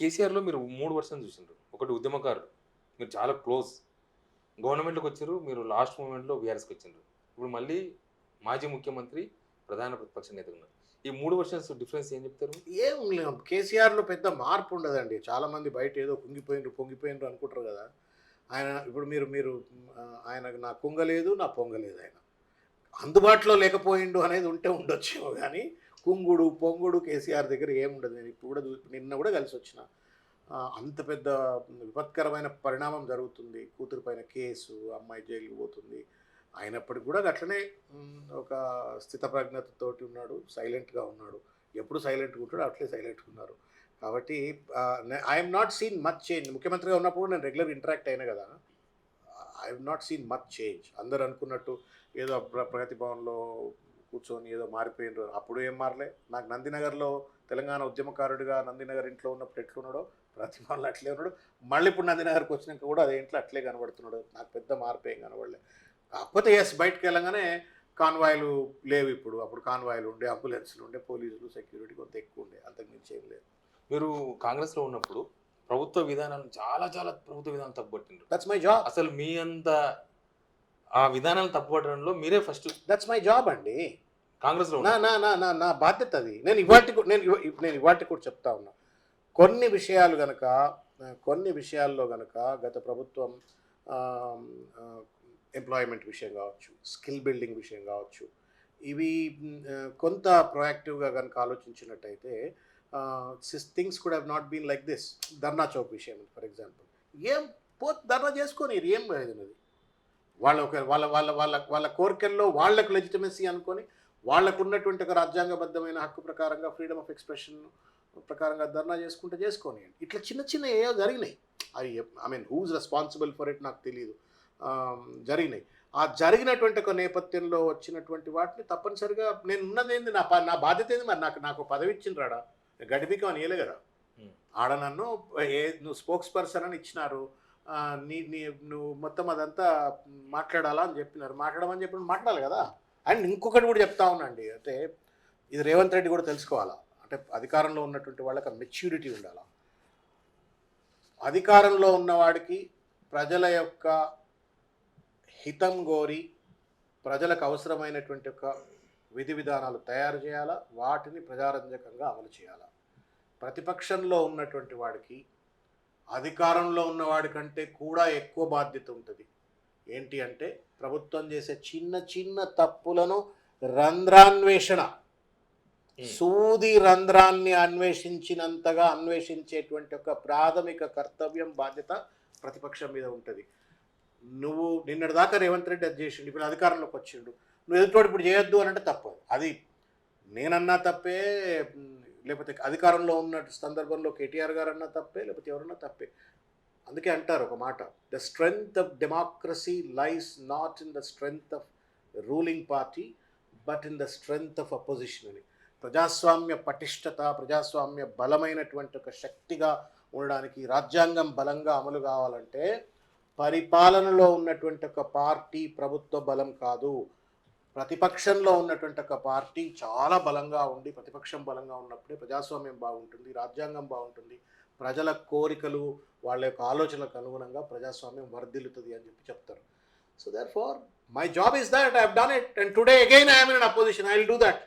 కేసీఆర్లో మీరు మూడు వర్షాలు చూసిండ్రు. ఒకటి ఉద్యమకారులు. మీరు చాలా క్లోజ్. గవర్నమెంట్లోకి వచ్చారు మీరు లాస్ట్ మూమెంట్లో బీఆర్ఎస్కి వచ్చిండ్రు. ఇప్పుడు మళ్ళీ మాజీ ముఖ్యమంత్రి ప్రధాన ప్రతిపక్ష నేత ఉన్నారు. ఈ మూడు వర్షన్స్ డిఫరెన్స్ ఏం చెప్తారు? ఏం లేదు కేసీఆర్లో పెద్ద మార్పు ఉండదండి. చాలా మంది బయట ఏదో కుంగిపోయినరు పొంగిపోయినరు అనుకుంటారు కదా. ఆయన ఇప్పుడు మీరు మీరు ఆయనకు నా కుంగలేదు నా పొంగలేదు ఆయన. అందుబాటులో లేకపోయిండు అనేది ఉంటే ఉండొచ్చేమో కానీ కుంగుడు పొంగుడు కేసీఆర్ దగ్గర ఏముండదు. నేను ఇప్పుడు కూడా నిన్న కూడా కలిసి వచ్చిన. అంత పెద్ద విపత్కరమైన పరిణామం జరుగుతుంది. కూతురు పైన కేసు అమ్మాయి జైలుకి పోతుంది. అయినప్పటికీ కూడా అట్లనే ఒక స్థితప్రజ్ఞతతోటి ఉన్నాడు సైలెంట్గా ఉన్నాడు. ఎప్పుడు సైలెంట్గా ఉంటాడు అట్లే సైలెంట్గా ఉన్నారు. కాబట్టి I'm not seen much change ముఖ్యమంత్రిగా ఉన్నప్పుడు నేను రెగ్యులర్ ఇంటరాక్ట్ అయినా కదా. I I'm not seen much change అందరు అనుకున్నట్టు ఏదో ప్ర ప్రగతి భవన్లో కూర్చొని ఏదో మారిపోయినారు. అప్పుడు ఏం మారలే. నాకు నందినగర్లో తెలంగాణ ఉద్యమకారుడిగా నందినగర్ ఇంట్లో ఉన్నప్పుడు ఎట్లున్నాడో ప్రతి భవన్లో అట్లే ఉన్నాడు. మళ్ళీ ఇప్పుడు నందినగర్కి వచ్చినాక కూడా అదే ఇంట్లో అట్లే కనబడుతున్నాడు. నాకు పెద్ద మార్పు ఏం కనబడలే. కాకపోతే ఎస్ బయటకు వెళ్ళగానే కాన్వాయ్లు లేవు ఇప్పుడు. అప్పుడు కాన్వాయ్లు ఉండే అంబులెన్స్లు ఉండే పోలీసులు సెక్యూరిటీ కొంత ఎక్కువ ఉండే. అంతకుమించి ఏం లేదు. మీరు కాంగ్రెస్లో ఉన్నప్పుడు ప్రభుత్వ విధానాలను చాలా చాలా ప్రభుత్వ విధానాలు తప్పుపట్టిండ్రు. దట్స్ మై జాబ్ అసలు మీ అంత ఆ విధానాలు తప్పుపట్టడంలో మీరే ఫస్ట్ దట్స్ మై జాబ్ అండి. కాంగ్రెస్లో నా. నా నా నా నా బాధ్యత అది. నేను ఇవాటి నేను నేను ఇవాటి కూడా చెప్తా ఉన్నా. కొన్ని విషయాలు గనక కొన్ని విషయాల్లో గనక గత ప్రభుత్వం ఎంప్లాయ్మెంట్ విషయం కావచ్చు స్కిల్ బిల్డింగ్ విషయం కావచ్చు ఇవి కొంత ప్రొయాక్టివ్గా కనుక ఆలోచించినట్టయితే things could have not been like this Dharna Chowk విషయం ఫర్ ఎగ్జాంపుల్ ఏం పో ధర్నా చేసుకొని ఏం ప్రయోజనం వాళ్ళ ఒక వాళ్ళ వాళ్ళ వాళ్ళ వాళ్ళ కోరికల్లో వాళ్ళకు లెజిటమసీ అనుకొని వాళ్ళకు ఉన్నటువంటి ఒక రాజ్యాంగబద్ధమైన హక్కు ప్రకారంగా ఫ్రీడమ్ ఆఫ్ ఎక్స్ప్రెషన్ ప్రకారంగా ధర్నా చేసుకుంటే చేసుకోని ఇట్లా చిన్న చిన్న ఏవో జరిగినాయి. అవి I mean who's responsible for it నాకు తెలియదు జరిగినాయి. ఆ జరిగినటువంటి ఒక నేపథ్యంలో వచ్చినటువంటి వాటిని తప్పనిసరిగా నేను ఉన్నది ఏంది నా నా బాధ్యత ఏంది మరి? నాకు నాకు పదవి ఇచ్చిండ్రాడా? గడిపిక అని ఇయ్యలే కదా. ఆడ నన్ను ఏ నువ్వు స్పోక్స్ పర్సన్ అని ఇచ్చినారు. నీ నీ నువ్వు మొత్తం అదంతా మాట్లాడాలా అని చెప్పినారు. మాట్లాడమని చెప్పి మాట్లాడాలి కదా? అండ్ ఇంకొకటి కూడా చెప్తా ఉన్నాండి అంటే ఇది రేవంత్ రెడ్డి కూడా తెలుసుకోవాలా? అంటే అధికారంలో ఉన్నటువంటి వాళ్ళకి మెచ్యూరిటీ ఉండాలా? అధికారంలో ఉన్నవాడికి ప్రజల యొక్క హితం గోరి ప్రజలకు అవసరమైనటువంటి ఒక విధి విధానాలు తయారు చేయాలా? వాటిని ప్రజారంజకంగా అమలు చేయాలా? ప్రతిపక్షంలో ఉన్నటువంటి వాడికి అధికారంలో ఉన్నవాడి కంటే కూడా ఎక్కువ బాధ్యత ఉంటుంది. ఏంటి అంటే ప్రభుత్వం చేసే చిన్న చిన్న తప్పులను రంధ్రాన్వేషణ సూది రంధ్రాన్ని అన్వేషించినంతగా అన్వేషించేటువంటి ఒక ప్రాథమిక కర్తవ్యం బాధ్యత ప్రతిపక్షం మీద ఉంటుంది. నువ్వు నిన్నటి దాకా రేవంత్ రెడ్డి అది చేసిండు ఇప్పుడు అధికారంలోకి వచ్చిండు. నువ్వు ఎదుటోడు ఇప్పుడు చేయొద్దు అని అంటే తప్పు అది నేనన్నా తప్పే లేకపోతే అధికారంలో ఉన్న సందర్భంలో కేటీఆర్ గారు అన్నా తప్పే లేకపోతే ఎవరన్నా తప్పే. అందుకే అంటారు ఒక మాట the strength of democracy lies not in the strength of ruling party but in the strength of opposition అని. ప్రజాస్వామ్య పటిష్టత ప్రజాస్వామ్య బలమైనటువంటి ఒక శక్తిగా ఉండడానికి రాజ్యాంగం బలంగా అమలు కావాలంటే పరిపాలనలో ఉన్నటువంటి ఒక పార్టీ ప్రభుత్వ బలం కాదు. ప్రతిపక్షంలో ఉన్నటువంటి ఒక పార్టీ చాలా బలంగా ఉండి ప్రతిపక్షం బలంగా ఉన్నప్పుడే ప్రజాస్వామ్యం బాగుంటుంది రాజ్యాంగం బాగుంటుంది ప్రజల కోరికలు వాళ్ళ యొక్క ఆలోచనలకు అనుగుణంగా ప్రజాస్వామ్యం వర్ధిల్లుతుంది అని చెప్పి చెప్తారు. So thus far my job is that I done it and today again I'm in opposition I will do that